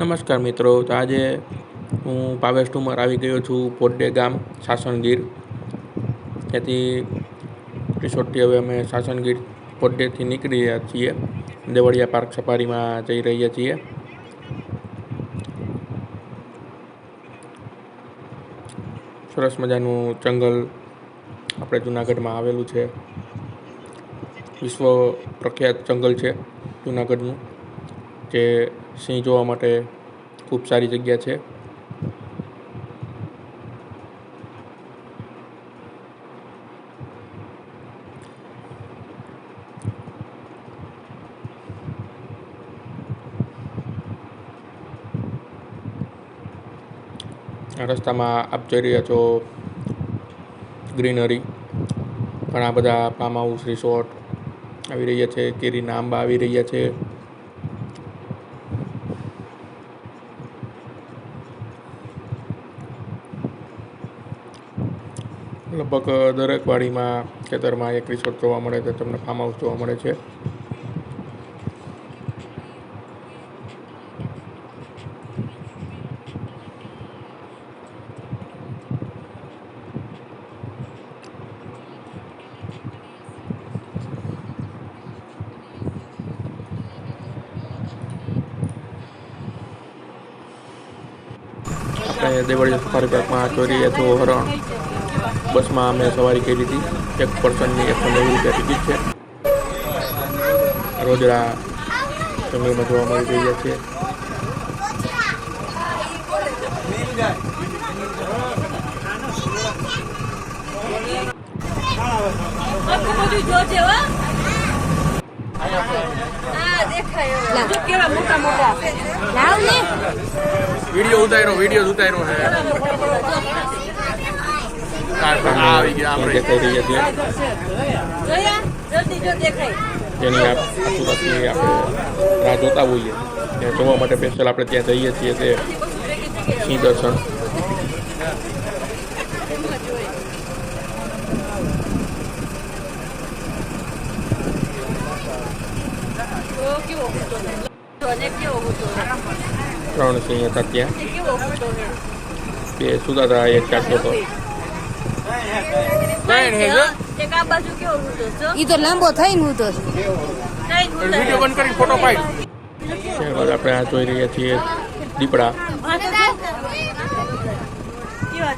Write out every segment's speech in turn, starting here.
નમસ્કાર મિત્રો, તો આજે હું ભાવેશ ઠુમર આવી ગયો છું પોડે ગામ સાસણગીર. ત્યાંથી રિસોર્ટથી હવે અમે સાસણગીર પોડેથી નીકળી રહ્યા છીએ. દેવળિયા પાર્ક સફારીમાં જઈ રહ્યા છીએ. સરસ મજાનું જંગલ આપણે જુનાગઢમાં આવેલું છે. વિશ્વ પ્રખ્યાત જંગલ છે જુનાગઢનું. જે સિંહ જોવા માટે ખૂબ સારી જગ્યા છે. રસ્તામાં આપ જોઈ રહ્યા છો ગ્રીનરી, ઘણા બધા ફાર્મ હાઉસ રિસોર્ટ આવી રહ્યા છે, કેરીના આંબા આવી રહ્યા છે. લગભગ દરેક વાડીમાં ખેતરમાં એક રિસોર્ટ જોવા મળે છે, તમને ફાર્મ હાઉસ જોવા મળે છે. દેવળિયા સફારી પાર્કમાં ચોરી રહ્યા હરણ. બસમાં અમે સવારી કરી હતી. એક પર્સનની એકસો નેવું રૂપિયા ટિકિટ છે. રોજડા જંગલમાં જોવા મળી રહ્યા છે. આખું બધું જોજે હો. હા, દેખાય. હવે. જો કેવા મોટા મોટા. લાવ ને. વીડિયો ઉતાર્યો વીડિયો ઉતાર્યો ગયા આપણે દેખાઈ રહ્યા છે જોયા? જલ્દી જો દેખાય. જેની આપ આસુપાસની આપણે રાહ જોતા હોઈએ. ત્યાં જોવા માટે સ્પેશિયલ આપણે ત્યાં જઈએ છીએ તે સિંહ દર્શન. ત્રણ સિંહ હતા ત્યાં. બે સુતા હતા એક ચાલતો હતો એક આ બાજુ કેવો મોટો છે. ઈ તો લાંબો થઈને હું તો વીડિયો બંધ કરી ફોટો પાડ. ત્યારબાદ આપણે આ જોઈ રહ્યા છીએ દીપડા. કેવા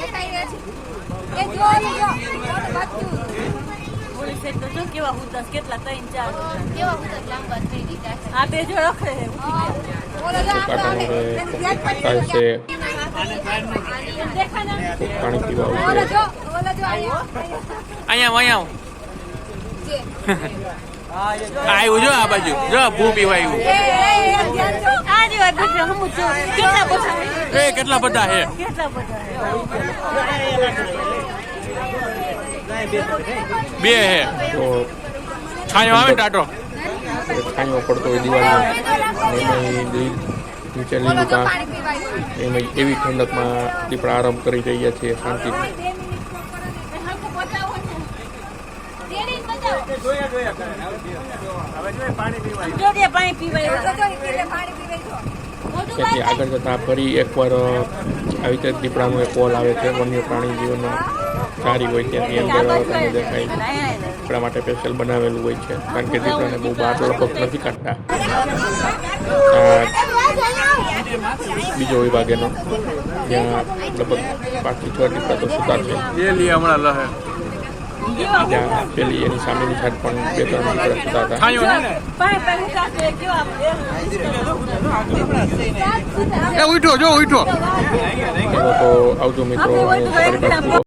દેખાય છે. ઓલી સાઈડ કેવા છે. કેટલા ત્રણ આ બે જો રખડે છે. છે પાણી પીવા અહીંયા અહીંયા આવ્યું જો આ બાજુ જો ભૂ પીવા આવ્યું. એ કેટલા બધા હે બે હે છાયો આવે ટાટો છાંયો પડતો હોય દિવાળીમાં એમાં એવી ઠંડકમાં દીપડા આરામ કરી રહ્યા છીએ શાંતિ. ત્યાંથી આગળ જતાં ફરી એકવાર આવી રીતે દીપડાનો એક કોલ આવે છે વન્ય પ્રાણી જીવન સારી હોય ત્યાંની અંદર દેખાય. દીપડા માટે સ્પેશિયલ બનાવેલું હોય છે. કારણ કે દીપડાને બહુ બહાર લગભગ નથી કાઢતા. બીજો વિભાગ એનો. જ્યાં લગભગ પાંચથી છ દીપડા તો સુતા છે. ત્યાં પેલી એની સામેની સાઈડ પણ બે ત્રણ દીપડા સુતા હતા. ઉઠો જો ઉઠો. તો આવજો મિત્રો